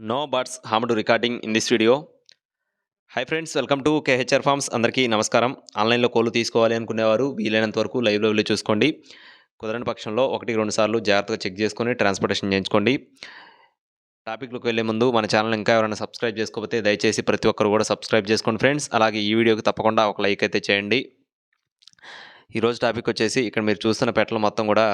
No birds harm to recording in this video. Hi friends welcome to KHR farms అందరికీ నమస్కారం. ఆన్లైన్లో కోళ్ళు తీసుకోవాలి అనుకునేవారు వీలైనంత వరకు లైవ్లో వెళ్ళి చూసుకోండి. కుదరని పక్షంలో ఒకటి రెండు సార్లు జాగ్రత్తగా చెక్ చేసుకొని ట్రాన్స్పోర్టేషన్ చేయించుకోండి. టాపిక్లోకి వెళ్ళే ముందు మన ఛానల్ ఇంకా ఎవరైనా సబ్స్క్రైబ్ చేసుకోకపోతే దయచేసి ప్రతి ఒక్కరు కూడా సబ్స్క్రైబ్ చేసుకోండి ఫ్రెండ్స్ అలాగే ఈ వీడియోకి తప్పకుండా ఒక లైక్ అయితే చేయండి. ఈరోజు టాపిక్ వచ్చేసి ఇక్కడ మీరు చూస్తున్న పెట్టలు మొత్తం కూడా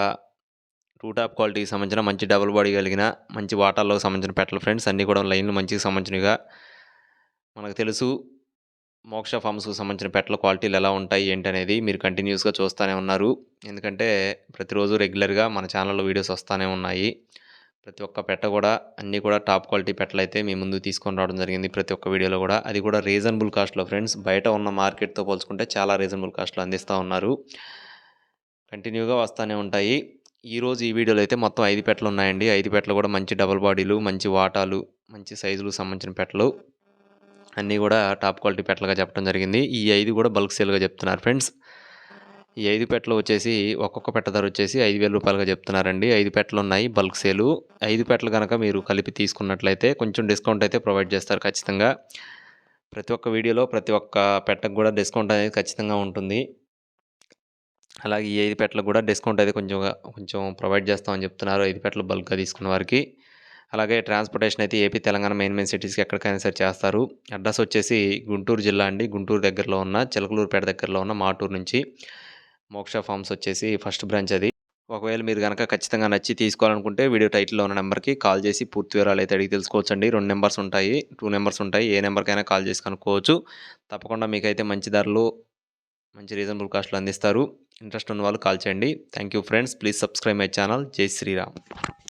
టూ టాప్ క్వాలిటీకి సంబంధించిన మంచి డబుల్ బాడీ కలిగిన మంచి వాటాల్లో సంబంధించిన పెట్టలు ఫ్రెండ్స్ అన్నీ కూడా లైన్లు మంచికి సంబంధించినవిగా. మనకు తెలుసు మోక్ష ఫార్మ్స్కి సంబంధించిన పెట్టల క్వాలిటీలు ఎలా ఉంటాయి ఏంటి అనేది మీరు కంటిన్యూస్గా చూస్తూనే ఉన్నారు. ఎందుకంటే ప్రతిరోజు రెగ్యులర్గా మన ఛానల్లో వీడియోస్ వస్తూనే ఉన్నాయి. ప్రతి ఒక్క పెట్ట కూడా అన్నీ కూడా టాప్ క్వాలిటీ పెట్టలు అయితే మీ ముందు తీసుకొని రావడం జరిగింది ప్రతి ఒక్క వీడియోలో కూడా. అది కూడా రీజనబుల్ కాస్ట్లో ఫ్రెండ్స్ బయట ఉన్న మార్కెట్తో పోల్చుకుంటే చాలా రీజనబుల్ కాస్ట్లో అందిస్తూ ఉన్నారు. కంటిన్యూగా వస్తూనే ఉంటాయి. ఈరోజు ఈ వీడియోలో అయితే మొత్తం ఐదు పెట్టలు ఉన్నాయండి. ఐదు పెట్టలు కూడా మంచి డబుల్ బాడీలు మంచి వాటాలు మంచి సైజులు సంబంధించిన పెట్టలు. అన్నీ కూడా టాప్ క్వాలిటీ పెట్టలుగా చెప్పడం జరిగింది. ఈ ఐదు కూడా బల్క్ సేల్గా చెప్తున్నారు ఫ్రెండ్స్. ఈ ఐదు పెట్టలు వచ్చేసి ఒక్కొక్క పెట్ట ధర వచ్చేసి ఐదు వేల రూపాయలుగా చెప్తున్నారండి. ఐదు పెట్టలు ఉన్నాయి బల్క్ సేలు. ఐదు పెట్టలు కనుక మీరు కలిపి తీసుకున్నట్లయితే కొంచెం డిస్కౌంట్ అయితే ప్రొవైడ్ చేస్తారు ఖచ్చితంగా. ప్రతి ఒక్క వీడియోలో ప్రతి ఒక్క పెట్టకు కూడా డిస్కౌంట్ అనేది ఖచ్చితంగా ఉంటుంది. అలాగే ఈ ఐదు పెట్టలకు కూడా డిస్కౌంట్ అయితే కొంచెం కొంచెం ప్రొవైడ్ చేస్తామని చెప్తున్నారు. ఐదు పెట్టలు బల్క్గా తీసుకున్న వారికి. అలాగే ట్రాన్స్పోర్టేషన్ అయితే ఏపీ తెలంగాణ మెయిన్ మెయిన్ సిటీస్కి ఎక్కడికైనా సరే చేస్తారు. అడ్రస్ వచ్చేసి గుంటూరు జిల్లా అండి. గుంటూరు దగ్గరలో ఉన్న చిలకలూరుపేట దగ్గరలో ఉన్న మాటూరు నుంచి మోక్ష ఫార్మ్స్ వచ్చేసి ఫస్ట్ బ్రాంచ్ అది. ఒకవేళ మీరు కనుక ఖచ్చితంగా నచ్చి తీసుకోవాలనుకుంటే వీడియో టైటిల్లో ఉన్న నెంబర్కి కాల్ చేసి పూర్తి వివరాలు అయితే అడిగి తెలుసుకోవచ్చండి. రెండు నెంబర్స్ ఉంటాయి టూ నెంబర్స్ ఉంటాయి. ఏ నెంబర్కైనా కాల్ చేసి కనుక్కోవచ్చు. తప్పకుండా మీకైతే మంచి ధరలు మంచి రీజనబుల్ కాస్ట్లో అందిస్తారు. ఇంట్రెస్ట్ ఉన్న వాళ్ళు కాల్ చేయండి. Thank you friends please subscribe my channel జై శ్రీరామ్